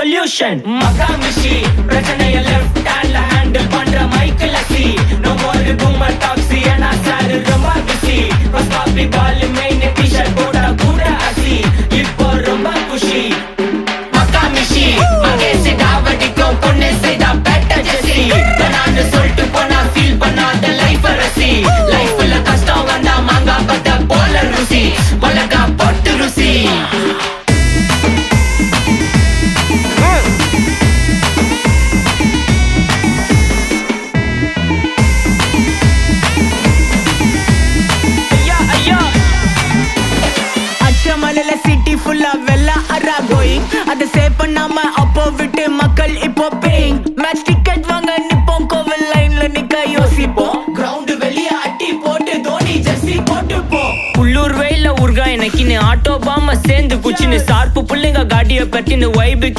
Solution மகாமிஷி பிரச்சனைய left ஹேண்ட்ல handle பண்ற மைக்கேல் அசி நோ மோர் பூமர் டாக்ஸி ஏனா சார் ரொம்ப பிஸி ஃபர்ஸ்ட் காபி பால் மெயின் டி-ஷர்ட் போட்டா கூட அசி. இப்போ ரொம்ப குஷி. மகாமிஷி மகேஷ் டாவடிக்கும் பொண்ணு செய்தா பெட்ட ஜெசி நான் சொல்லிட்டு போனா ஃபீல் பண்ணாத லைஃப் ரசி லைஃப்ல கஷ்டம் வந்தா மாங்கா பத்த போல ருசி. மிளகா போட்டு ருசி. அச்சமலையில சிட்டி ஃபுல்லா வெள்ள அரா கோயிங் அதை சேவ் பண்ணாம அப்போ விட்டு மக்கள் இப்போ பேயிங் மேட்ச் டிக்கெட் வாங்க நிப்போம் கோவில் லைன்ல நிக்க யோசிப்போம். கிரவுண்ட் வெளிய அட்டி போட்டு தோனி ஜெர்சி போட்டு போ. உள்ளூர் வெயில ஊர்கா எனக்குன்னு ஆட்டோ பாம சேர்ந்து குச்சின்னு. சார்பு புள்ளைங்க காடிய பத்தின்னு வைபுக்கு